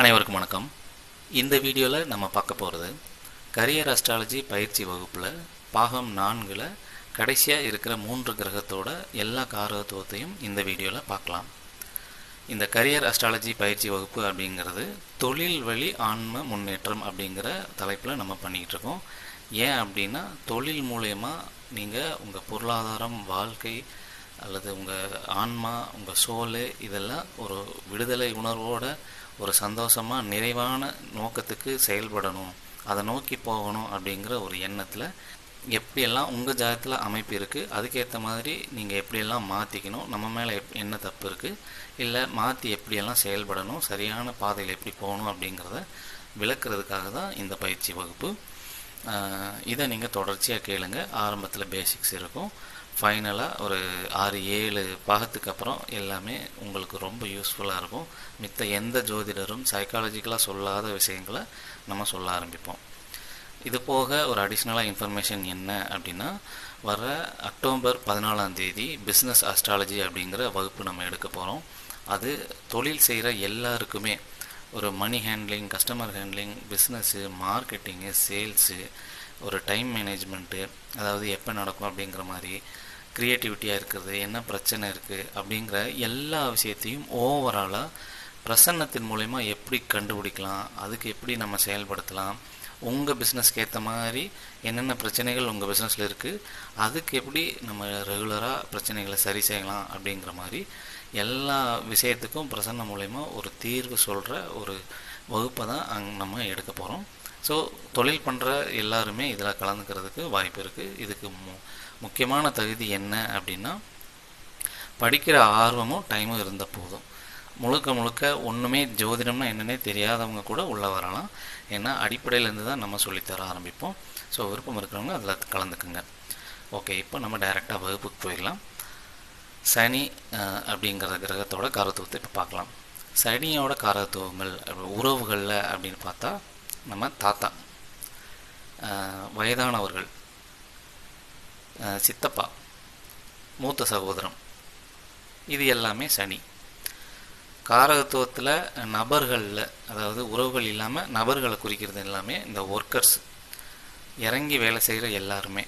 அனைவருக்கும் வணக்கம். இந்த வீடியோவில் நம்ம பார்க்க போகிறது கரியர் அஸ்ட்ராலஜி பயிற்சி வகுப்பில் பாகம் நான்கில் கடைசியாக இருக்கிற மூன்று கிரகத்தோட எல்லா காரகத்துவத்தையும் இந்த வீடியோவில் பார்க்கலாம். இந்த கரியர் அஸ்ட்ராலஜி பயிற்சி வகுப்பு அப்படிங்கிறது தொழில் வழி ஆன்ம முன்னேற்றம் அப்படிங்கிற தலைப்பில் நம்ம பண்ணிக்கிட்டு இருக்கோம். ஏன் அப்படின்னா தொழில் மூலயமா நீங்கள் உங்கள் பொருளாதாரம் வாழ்க்கை அல்லது உங்கள் ஆன்மா உங்கள் சோலு இதெல்லாம் ஒரு விடுதலை உணர்வோட ஒரு சந்தோஷமாக நிறைவான நோக்கத்துக்கு செயல்படணும். அதை நோக்கி போகணும் அப்படிங்கிற ஒரு எண்ணத்தில் எப்படியெல்லாம் உங்கள் ஜாதத்தில் அமைப்பு இருக்குது அதுக்கேற்ற மாதிரி நீங்கள் எப்படியெல்லாம் மாற்றிக்கணும் நம்ம மேலே எப் என்ன தப்பு இருக்குது இல்லை மாற்றி எப்படியெல்லாம் செயல்படணும் சரியான பாதையில் எப்படி போகணும் அப்படிங்கிறத விளக்குறதுக்காக தான் இந்த பயிற்சி வகுப்பு. இதை நீங்கள் தொடர்ச்சியாக கேளுங்க. ஆரம்பத்தில் பேசிக்ஸ் இருக்கும். ஃபைனலாக ஒரு ஆறு ஏழு பாகத்துக்கு அப்புறம் எல்லாமே உங்களுக்கு ரொம்ப யூஸ்ஃபுல்லாக இருக்கும். மித்த எந்த ஜோதிடரும் சைக்காலஜிக்கலாக சொல்லாத விஷயங்களை நம்ம சொல்ல ஆரம்பிப்போம். இது போக ஒரு அடிஷ்னலாக இன்ஃபர்மேஷன் என்ன அப்படின்னா வர அக்டோபர் பதினாலாம் தேதி பிஸ்னஸ் அஸ்ட்ராலஜி அப்படிங்கிற வகுப்பு நம்ம எடுக்க போகிறோம் அது தொழில் செய்கிற எல்லாருக்குமே ஒரு money handling customer handling business marketing sales ஒரு டைம் மேனேஜ்மெண்ட்டு அதாவது எப்போ நடக்கும் அப்படிங்கிற மாதிரி க்ரியேட்டிவிட்டியாக இருக்கிறது என்ன பிரச்சனை இருக்குது அப்படிங்கிற எல்லா விஷயத்தையும் ஓவராலாக பிரசன்னத்தின் மூலயமா எப்படி கண்டுபிடிக்கலாம் அதுக்கு எப்படி நம்ம செயல்படுத்தலாம் உங்கள் பிஸ்னஸ்க்கு ஏற்ற மாதிரி என்னென்ன பிரச்சனைகள் உங்கள் பிஸ்னஸில் இருக்குது அதுக்கு எப்படி நம்ம ரெகுலராக பிரச்சனைகளை சரி செய்யலாம் அப்படிங்கிற மாதிரி எல்லா விஷயத்துக்கும் பிரசன்ன மூலயமா ஒரு தீர்வு சொல்கிற ஒரு வகுப்பை தான் அங் நம்ம எடுக்க போகிறோம் ஸோ தொழில் பண்ணுற எல்லாருமே இதில் கலந்துக்கிறதுக்கு வாய்ப்பு இருக்குது இதுக்கு மு முக்கியமான தகுதி என்ன அப்படின்னா படிக்கிற ஆர்வமும் டைமும் இருந்த போதும். முழுக்க முழுக்க ஒன்றுமே ஜோதிடம்னா என்னன்னே தெரியாதவங்க கூட உள்ளே வரலாம். ஏன்னா அடிப்படையிலேருந்து தான் நம்ம சொல்லித்தர ஆரம்பிப்போம். ஸோ விருப்பம் இருக்கிறவங்க அதில் கலந்துக்குங்க. ஓகே இப்போ நம்ம டைரெக்டாக வகுப்புக்கு போயிடலாம். சனி அப்படிங்கிற கிரகத்தோட காரத்துவத்தை இப்போ பார்க்கலாம். சனியோட காரத்துவங்கள் உறவுகளில் அப்படின்னு பார்த்தா நம்ம தாத்தா வயதானவர்கள் சித்தப்பா மூத்த சகோதரம் இது எல்லாமே சனி. காரகத்துவத்தில் நபர்களில் அதாவது உறவுகள் இல்லாமல் நபர்களை குறிக்கிறது எல்லாமே இந்த ஒர்க்கர்ஸ் இறங்கி வேலை செய்கிற எல்லாருமே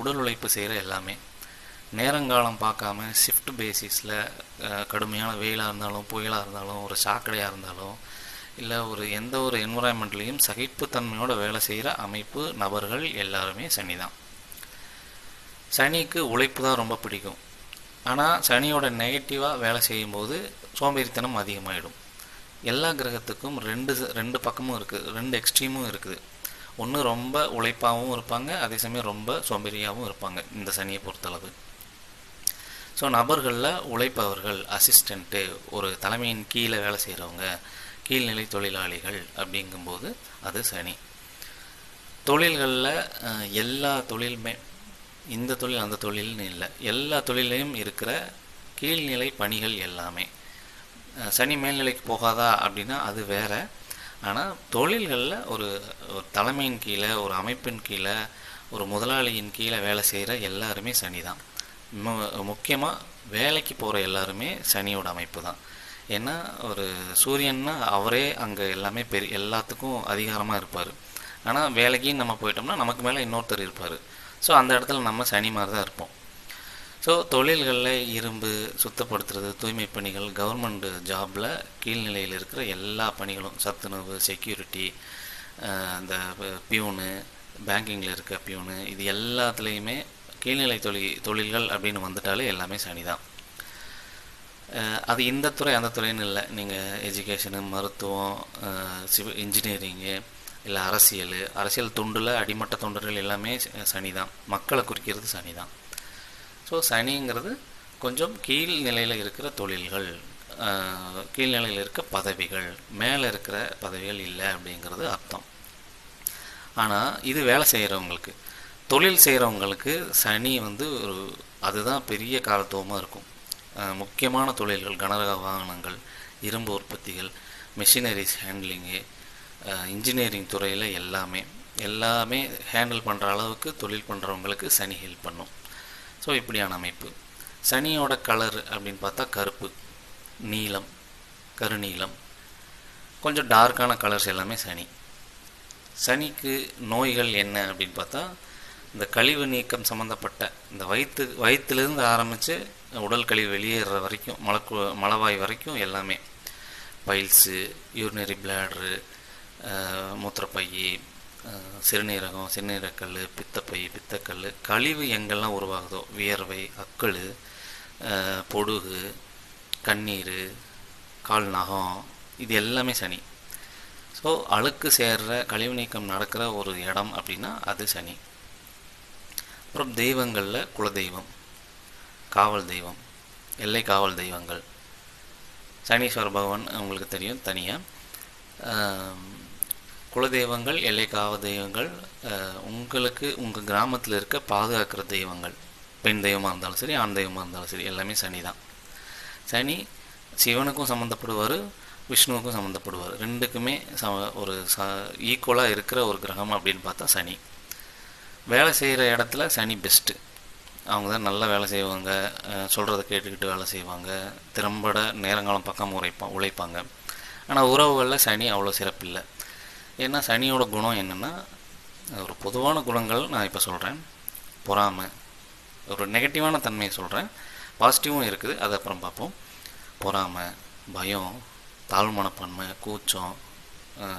உடல் உழைப்பு செய்கிற எல்லாமே. நேரங்காலம் பார்க்காம ஷிஃப்ட் பேசிஸில் கடுமையான வெயிலாக இருந்தாலும் புயலாக இருந்தாலும் ஒரு சாக்கடையாக இருந்தாலும் இல்லை ஒரு எந்த ஒரு என்விரான்மெண்ட்லேயும் சகிப்புத்தன்மையோட வேலை செய்கிற அமைப்பு நபர்கள் எல்லாருமே சனி தான். சனிக்கு உழைப்பு தான் ரொம்ப பிடிக்கும். ஆனால் சனியோட நெகட்டிவாக வேலை செய்யும்போது சோம்பேறித்தனம் அதிகமாகிடும் எல்லா கிரகத்துக்கும் ரெண்டு ச- ரெண்டு பக்கமும் இருக்குது ரெண்டு எக்ஸ்ட்ரீமும் இருக்குது. ஒன்று ரொம்ப உழைப்பாகவும் இருப்பாங்க அதே சமயம் ரொம்ப சோம்பேறியாகவும் இருப்பாங்க இந்த சனியை பொறுத்தளவு. ஸோ நபர்களில் உழைப்பவர்கள் அசிஸ்டண்ட்டு ஒரு தலைமையின் கீழே வேலை செய்கிறவங்க கீழ்நிலை தொழிலாளிகள் அப்படிங்கும்போது அது சனி. தொழில்களில் எல்லா தொழிலுமே இந்த தொழில் அந்த தொழில்னு இல்லை. எல்லா தொழிலையும் இருக்கிற கீழ்நிலை பணிகள் எல்லாமே. சனி மேல்நிலைக்கு போகாதா அப்படின்னா அது வேற. ஆனால் தொழில்களில் ஒரு ஒரு தலைமையின் கீழே ஒரு அமைப்பின் கீழே ஒரு முதலாளியின் கீழே வேலை செய்கிற எல்லாருமே சனி தான் முக்கியமாக வேலைக்கு போகிற எல்லாருமே சனியோட அமைப்பு தான். ஏன்னா ஒரு சூரியன்னா அவரே அங்கே எல்லாமே பெரிய எல்லாத்துக்கும் அதிகாரமாக இருப்பார். ஆனால் வேலைக்கும் நம்ம போயிட்டோம்னா நமக்கு மேலே இன்னொருத்தர் இருப்பார். ஸோ அந்த இடத்துல நம்ம சனி மாதிரி தான் இருப்போம். ஸோ தொழில்களில் இரும்பு சுத்தப்படுத்துறது தூய்மை பணிகள் கவர்மெண்ட் ஜாபில் கீழ்நிலையில் இருக்கிற எல்லா பணிகளும் சத்துணவு செக்யூரிட்டி அந்த பியூனு பேங்கிங்கில் இருக்க பியூனு இது எல்லாத்துலேயுமே கீழ்நிலை தொழில் தொழில்கள் அப்படின்னு வந்துட்டாலே எல்லாமே சனி தான் அது இந்த துறை அந்த துறைன்னு இல்லை. நீங்கள் எஜுகேஷனு மருத்துவம் சிவில் இன்ஜினியரிங்கு இல்லை அரசியல். அரசியல் தொண்டில் அடிமட்ட தொண்டர்கள் எல்லாமே சனி தான் மக்களை குறிக்கிறது சனி தான் ஸோ சனிங்கிறது கொஞ்சம் கீழ் நிலையில் இருக்கிற தொழில்கள் கீழ்நிலையில் இருக்க பதவிகள் மேலே இருக்கிற பதவிகள் இல்லை அப்படிங்கிறது அர்த்தம். ஆனால் இது வேலை செய்கிறவங்களுக்கு தொழில் செய்கிறவங்களுக்கு சனி வந்து ஒரு அதுதான் பெரிய காலத்துவமாக இருக்கும். முக்கியமான தொழில்கள் கனரக வாகனங்கள் இரும்பு உற்பத்திகள் மிஷினரிஸ் ஹேண்ட்லிங்கு இன்ஜினியரிங் துறையில் எல்லாமே எல்லாமே ஹேண்டில் பண்ணுற அளவுக்கு தொழில் பண்ணுறவங்களுக்கு சனி ஹெல்ப் பண்ணும். ஸோ இப்படியான அமைப்பு. சனியோட கலர் அப்படின்னு பார்த்தா கருப்பு நீலம் கருநீலம். கொஞ்சம் டார்க்கான கலர்ஸ் எல்லாமே சனி. சனிக்கு நோய்கள் என்ன அப்படின்னு பார்த்தா இந்த கழிவு நீக்கம் சம்மந்தப்பட்ட இந்த வயிற்று வயிற்றுலேருந்து ஆரம்பித்து உடல் கழிவு வெளியேற வரைக்கும் மலக்கு மலவாய் வரைக்கும் எல்லாமே. பைல்ஸு யூரினரி பிளாட்ரு மூத்திரப்பை சிறுநீரகம் சிறுநீரக்கல் பித்தப்பை பித்தக்கல் கழிவு எங்கெல்லாம் உருவாகுதோ வியர்வை அக்கள் பொடுகு கண்ணீர் கால் நகம் இது எல்லாமே சனி. ஸோ அழுக்கு சேர்ற கழிவு நீக்கம் நடக்கிற ஒரு இடம் அப்படின்னா அது சனி. அப்புறம் தெய்வங்களில் குலதெய்வம். காவல் தெய்வம் எல்லை காவல் தெய்வங்கள். சனீஸ்வர பகவான் உங்களுக்கு தெரியும் தனியாக குலதெய்வங்கள் எல்லை காவல் தெய்வங்கள் உங்களுக்கு உங்கள் கிராமத்தில் இருக்க பாதுகாக்கிற தெய்வங்கள். பெண் தெய்வமாக இருந்தாலும் சரி ஆண் தெய்வமாக இருந்தாலும் சரி எல்லாமே சனி தான். சனி சிவனுக்கும் சம்மந்தப்படுவார் விஷ்ணுவுக்கும் சம்மந்தப்படுவார் ரெண்டுக்குமே ச ஒரு ச ஈக்குவலாக இருக்கிற ஒரு கிரகம் அப்படின்னு பார்த்தா சனி. வேலை செய்கிற இடத்துல சனி பெஸ்ட்டு அவங்க தான் நல்லா வேலை செய்வாங்க சொல்கிறத கேட்டுக்கிட்டு வேலை செய்வாங்க திறம்பட நேரங்காலம் பக்கம் உழைப்பா உழைப்பாங்க. ஆனால் உறவுகளில் சனி அவ்வளோ சிறப்பில்லை. ஏன்னா சனியோட குணம் என்னென்னா ஒரு பொதுவான குணங்கள் நான் இப்போ சொல்கிறேன் பொறாமை. ஒரு நெகட்டிவான தன்மையை சொல்கிறேன் பாசிட்டிவும் இருக்குது. அது அப்புறம் பார்ப்போம். பொறாமை பயம் தாழ்மனப்பான்மை கூச்சம்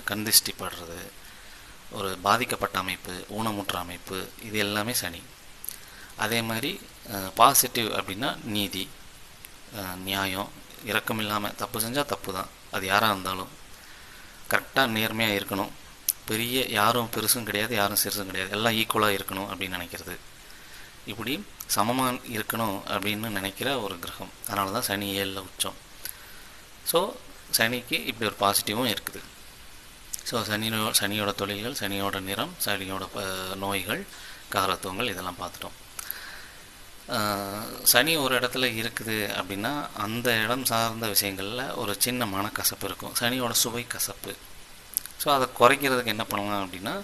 கந்திஷ்டி படுறது ஒரு பாதிக்கப்பட்ட அமைப்பு ஊனமுற்ற அமைப்பு இது எல்லாமே சனி. அதே மாதிரி பாசிட்டிவ் அப்படின்னா நீதி நியாயம் இரக்கம் இல்லாமல் தப்பு செஞ்சால் தப்பு தான் அது யாராக இருந்தாலும். கரெக்டாக நேர்மையாக இருக்கணும். பெரிய யாரும் பெருசும் கிடையாது யாரும் சிறுசும் கிடையாது. எல்லாம் ஈக்குவலாக இருக்கணும் அப்படின்னு நினைக்கிறது. இப்படி சமமாக இருக்கணும் அப்படின்னு நினைக்கிற ஒரு கிரகம். அதனால தான் சனி ஏழில் உச்சம். ஸோ சனிக்கு இப்படி ஒரு பாசிட்டிவும் இருக்குது. ஸோ சனியோ சனியோட தொழில்கள் சனியோட நிறம் சனியோட நோய்கள் காரத்துவங்கள் இதெல்லாம் பார்த்துட்டோம். சனி ஒரு இடத்துல இருக்குது அப்படின்னா அந்த இடம் சார்ந்த விஷயங்களில் ஒரு சின்ன மனக்கசப்பு இருக்கும். சனியோட சுவை கசப்பு. ஸோ அதை குறைக்கிறதுக்கு என்ன பண்ணலாம் அப்படின்னா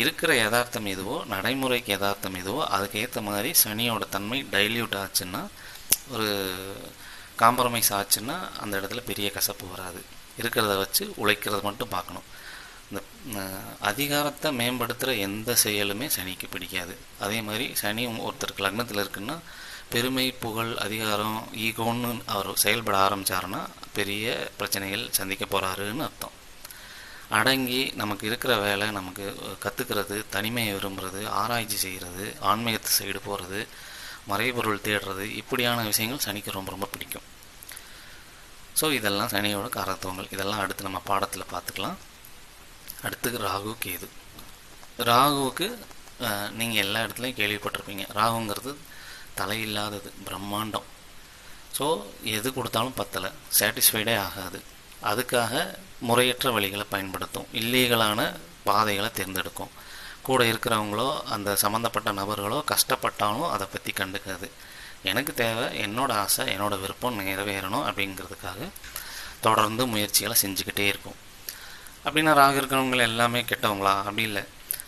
இருக்கிற யதார்த்தம் எதுவோ நடைமுறைக்கு யதார்த்தம் எதுவோ அதுக்கேற்ற மாதிரி சனியோட தன்மை டைல்யூட் ஆச்சுன்னா ஒரு காம்ப்ரமைஸ் ஆச்சுன்னா அந்த இடத்துல பெரிய கசப்பு வராது. இருக்கிறத வச்சு உழைக்கிறத மட்டும் பார்க்கணும். அதிகாரத்தை மேம்படுத்துகிற எந்த செயலுமே சனிக்கு பிடிக்காது. அதே மாதிரி சனி ஒருத்தருக்கு லக்னத்தில் இருக்குன்னா பெருமை புகழ் அதிகாரம் ஈகோன்னு அவர் செயல்பட ஆரம்பித்தாருன்னா பெரிய பிரச்சனைகள் சந்திக்க போகிறாருன்னு அர்த்தம். அடங்கி நமக்கு இருக்கிற வேலை நமக்கு கற்றுக்கிறது தனிமையை விரும்புகிறது ஆராய்ச்சி செய்கிறது ஆன்மீகத்து சைடு போகிறது மறைபொருள் தேடுறது இப்படியான விஷயங்கள் சனிக்கு ரொம்ப ரொம்ப பிடிக்கும். ஸோ இதெல்லாம் சனியோட காரத்துவங்கள் இதெல்லாம் அடுத்து நம்ம பாடத்தில் பார்த்துக்கலாம். அடுத்து ராகு கேது. ராகுவுக்கு நீங்கள் எல்லா இடத்துலையும் கேள்விப்பட்டிருப்பீங்க. ராகுங்கிறது தலையில்லாதது பிரம்மாண்டம். ஸோ எது கொடுத்தாலும் பத்தலை சாட்டிஸ்ஃபைடே ஆகாது. அதுக்காக முறையற்ற வழிகளை பயன்படுத்தும். இல்லீகலான பாதைகளை தேர்ந்தெடுக்கும். கூட இருக்கிறவங்களோ அந்த சம்மந்தப்பட்ட நபர்களோ கஷ்டப்பட்டாலும் அதை பற்றி கண்டுக்காது. எனக்கு தேவை என்னோடய ஆசை என்னோடய விருப்பம் நிறைவேறணும் அப்படிங்கிறதுக்காக தொடர்ந்து முயற்சிகளை செஞ்சுக்கிட்டே இருக்கும். அப்படின்னா ராகு இருக்கிறவங்க எல்லாமே கெட்டவங்களா? அப்படி இல்லை.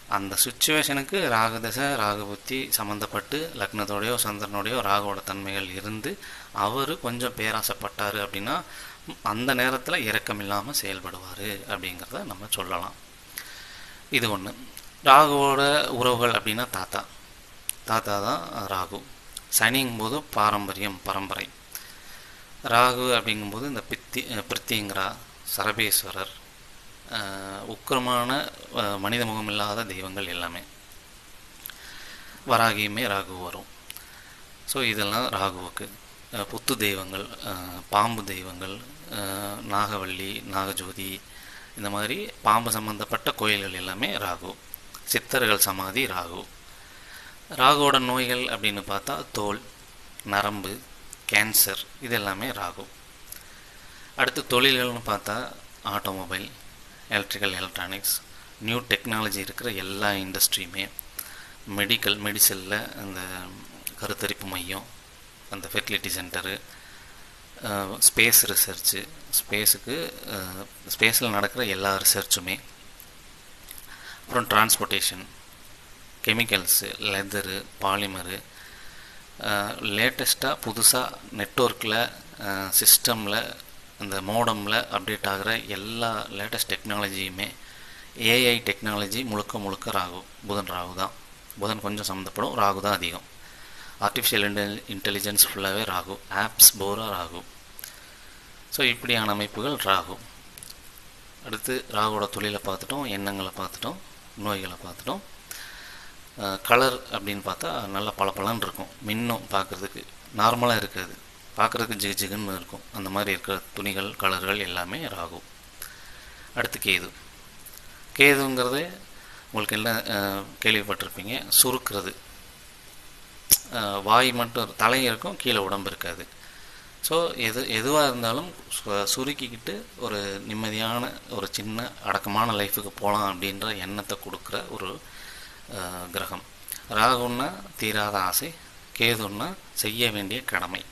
அந்த சுச்சுவேஷனுக்கு ராகு தசை ராகு புத்தி சம்மந்தப்பட்டு லக்னத்தோடையோ சந்திரனோடையோ ராகுவோட தன்மைகள் இருந்து அவர் கொஞ்சம் பேராசைப்பட்டார் அப்படின்னா அந்த நேரத்தில் இரக்கம் இல்லாமல் செயல்படுவார் அப்படிங்கிறத நம்ம சொல்லலாம். இது ஒன்று ராகுவோட உறவுகள் அப்படின்னா தாத்தா. தாத்தா தான் ராகு. சனிங்கும்போது பாரம்பரியம் பரம்பரை. ராகு அப்படிங்கும்போது இந்த பித்தி பிருத்திங்கிறா சரபேஸ்வரர். உக்கிரமான மனித முகம் இல்லாத தெய்வங்கள் எல்லாமே. வராகியுமே ராகு வரும். ஸோ இதெல்லாம் ராகுவுக்கு. புத்து தெய்வங்கள் பாம்பு தெய்வங்கள் நாகவள்ளி நாகஜோதி இந்த மாதிரி பாம்பு சம்மந்தப்பட்ட கோயில்கள் எல்லாமே ராகு. சித்தர்கள் சமாதி ராகு. ராகுவோட நோய்கள் அப்படின்னு பார்த்தா தோல் நரம்பு கேன்சர் இது எல்லாமே ராகு. அடுத்து தொழில்கள்னு பார்த்தா automobile electrical electronics new technology இருக்கிற எல்லா இண்டஸ்ட்ரியுமே மெடிக்கல் மெடிசனில் அந்த கருத்தரிப்பு மையம் அந்த ஃபெர்டிலிட்டி சென்டரு ஸ்பேஸ் ரிசர்ச்சு ஸ்பேஸுக்கு ஸ்பேஸில் நடக்கிற எல்லா ரிசர்ச்சுமே அப்புறம் டிரான்ஸ்போர்ட்டேஷன் கெமிக்கல்ஸு லெதரு பாலிமரு லேட்டஸ்ட்டாக புதுசாக நெட்ஒர்க்கில் சிஸ்டமில் அந்த மோடமில் அப்டேட் ஆகிற எல்லா லேட்டஸ்ட் டெக்னாலஜியுமே ஏஐ டெக்னாலஜி முழுக்க முழுக்க ராகு புதன் ராகு தான். புதன் கொஞ்சம் சம்மந்தப்படும் ராகு தான் அதிகம். ஆர்டிஃபிஷியல் இன்டெல் இன்டெலிஜென்ஸ் ஃபுல்லாகவே ராகு. ஆப்ஸ் போராக ராகு. ஸோ இப்படியான அமைப்புகள் ராகு. அடுத்து ராகுவோட தொழிலை பார்த்துட்டோம் எண்ணங்களை பார்த்துட்டோம் நோய்களை பார்த்துட்டோம். கலர் அப்படின்னு பார்த்தா நல்லா பளபளன்னு இருக்கும். மின்னும் பார்க்குறதுக்கு நார்மலாக இருக்காது பார்க்குறதுக்கு ஜிகு ஜிகுன்னு இருக்கும். அந்த மாதிரி இருக்கிற துணிகள் கலர்கள் எல்லாமே ராகு. அடுத்து கேது. கேதுங்கிறது உங்களுக்கு எல்லாம் கேள்விப்பட்டிருப்பீங்க? சுருக்கிறது. வாய் மட்டும் தலை இருக்கும் கீழே உடம்பு இருக்காது. ஸோ எது எதுவாக இருந்தாலும் சுருக்கிக்கிட்டு ஒரு நிம்மதியான ஒரு சின்ன அடக்கமான லைஃபுக்கு போகலாம் அப்படின்ற எண்ணத்தை கொடுக்குற ஒரு கிரகம். ராகுன்னா தீராத ஆசை கேதுன்னா செய்ய வேண்டிய கடமை.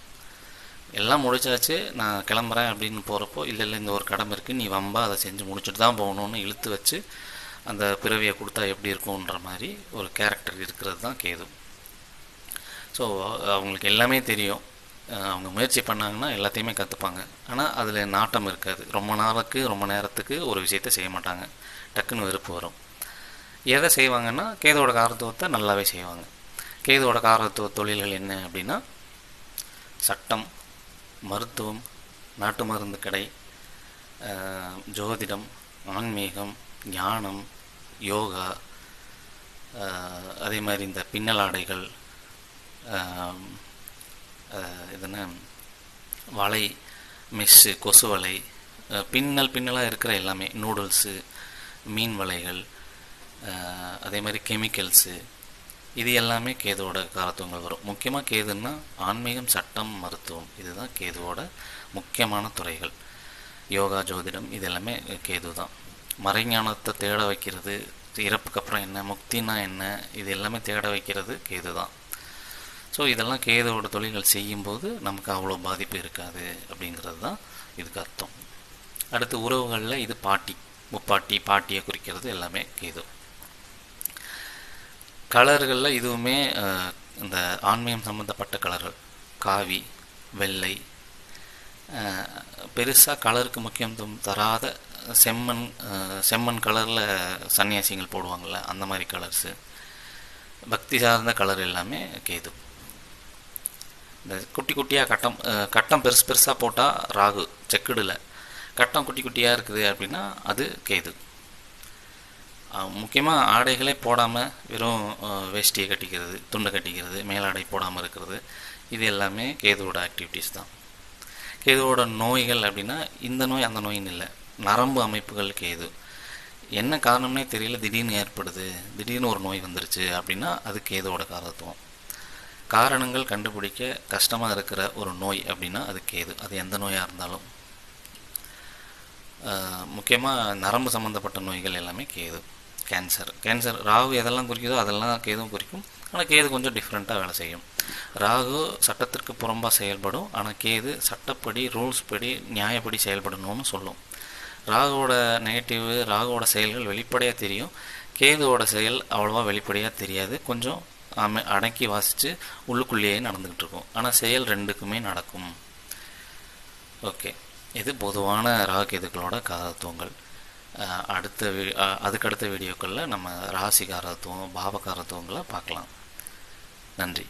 எல்லாம் முடிச்சாச்சு நான் கிளம்புறேன் அப்படின்னு போகிறப்போ இல்லை இல்லை இந்த ஒரு கடமை இருக்குது நீ வம்பா அதை செஞ்சு முடிச்சுட்டு தான் போகணுன்னு இழுத்து வச்சு அந்த பிறவியை கொடுத்தா எப்படி இருக்கும்ன்ற மாதிரி ஒரு கேரக்டர் இருக்கிறது தான் கேது. ஸோ அவங்களுக்கு எல்லாமே தெரியும். அவங்க முயற்சி பண்ணாங்கன்னா எல்லாத்தையுமே கற்றுப்பாங்க ஆனால் அதில் நாட்டம் இருக்காது. ரொம்ப நாளுக்கு ரொம்ப நேரத்துக்கு ஒரு விஷயத்த செய்ய மாட்டாங்க. டக்குன்னு வெறுப்பு வரும். எதை செய்வாங்கன்னா கேதோட காரத்துவத்தை நல்லாவே செய்வாங்க. கேதோட காரத்துவ தொழில்கள் என்ன அப்படின்னா சட்டம் மருத்துவம் நாட்டு மருந்து கடை ஜோதிடம் ஆன்மீகம் ஞானம் யோகா அதே மாதிரி இந்த பின்னல் ஆடைகள் வலை மெஸ்ஸு கொசு வலை பின்னல் பின்னலாக இருக்கிற எல்லாமே நூடுல்ஸு மீன் வலைகள் அதே மாதிரி கெமிக்கல்ஸு இது எல்லாமே கேதுவோட காரத்துவங்கள் வரும். முக்கியமாக கேதுன்னா ஆன்மீகம் சட்டம் மருத்துவம். இதுதான் கேதுவோட முக்கியமான துறைகள். யோகா ஜோதிடம் இது எல்லாமே கேது தான் மறைஞானத்தை தேட வைக்கிறது இறப்புக்கு அப்புறம் என்ன முக்தினா என்ன இது எல்லாமே தேட வைக்கிறது கேது தான் ஸோ இதெல்லாம் கேதுவோட தொழில்கள் செய்யும்போது நமக்கு அவ்வளோ பாதிப்பு இருக்காது அப்படிங்கிறது தான் இதுக்கு அர்த்தம். அடுத்து உறவுகளில் இது பாட்டி. முப்பாட்டி பாட்டியை குறிக்கிறது எல்லாமே கேது. கலர்களில் இதுவுமே இந்த ஆன்மீகம் சம்மந்தப்பட்ட கலர்கள். காவி வெள்ளை பெருசாக கலருக்கு முக்கியத்துவம் தராத செம்மண் செம்மண் கலரில் சன்னியாசிகள் போடுவாங்கள்ல அந்த மாதிரி கலர்ஸு. பக்தி சார்ந்த கலர் எல்லாமே கேது. இந்த குட்டி குட்டியாக கட்டம் கட்டம் பெருசு பெருசாக போட்டால் ராகு செக்குடில். கட்டம் குட்டி குட்டியாக இருக்குது அப்படின்னா அது கேது. முக்கியமாக ஆடைகளே போடாமல் வெறும் வேஷ்டியை கட்டிக்கிறது துண்டை கட்டிக்கிறது மேலாடை போடாமல் இருக்கிறது. இது எல்லாமே கேதுவோட ஆக்டிவிட்டீஸ் தான். கேதுவோட நோய்கள் அப்படின்னா இந்த நோய் அந்த நோயின்னு இல்லை. நரம்பு அமைப்புகள் கேது. என்ன காரணம்னே தெரியல. திடீர்னு ஏற்படுது. திடீர்னு ஒரு நோய் வந்துருச்சு அப்படின்னா அது கேதுவோட காரத்துவம். காரணங்கள் கண்டுபிடிக்க கஷ்டமாக இருக்கிற ஒரு நோய் அப்படின்னா அது கேது. அது எந்த நோயாக இருந்தாலும். முக்கியமாக நரம்பு சம்மந்தப்பட்ட நோய்கள் எல்லாமே கேது. கேன்சர் கேன்சர் ராகு எதெல்லாம் குறிக்குதோ அதெல்லாம் கேதுவும் குறிக்கும். ஆனால் கேது கொஞ்சம் டிஃப்ரெண்ட்டாக வேலை செய்யும். ராகு சட்டத்திற்கு புறம்பாக செயல்படும். ஆனால் கேது சட்டப்படி ரூல்ஸ் படி நியாயப்படி செயல்படணும்னு சொல்லும். ராகுவோட நெகட்டிவ் ராகுவோட செயல்கள் வெளிப்படையாக தெரியும். கேதுவோட செயல் அவ்வளோவா வெளிப்படையாக தெரியாது. கொஞ்சம் அமை அடக்கி வாசித்து உள்ளுக்குள்ளேயே நடந்துக்கிட்டு இருக்கும். ஆனால் செயல் ரெண்டுக்குமே நடக்கும். ஓகே. இது பொதுவான ராகு கேதுக்களோட காரத்துவங்கள் அடுத்த வீ அதுக்கடுத்த வீடியோக்களில் நம்ம ராசிகாரத்துவம் பாவகாரத்துவங்களை பார்க்கலாம். நன்றி.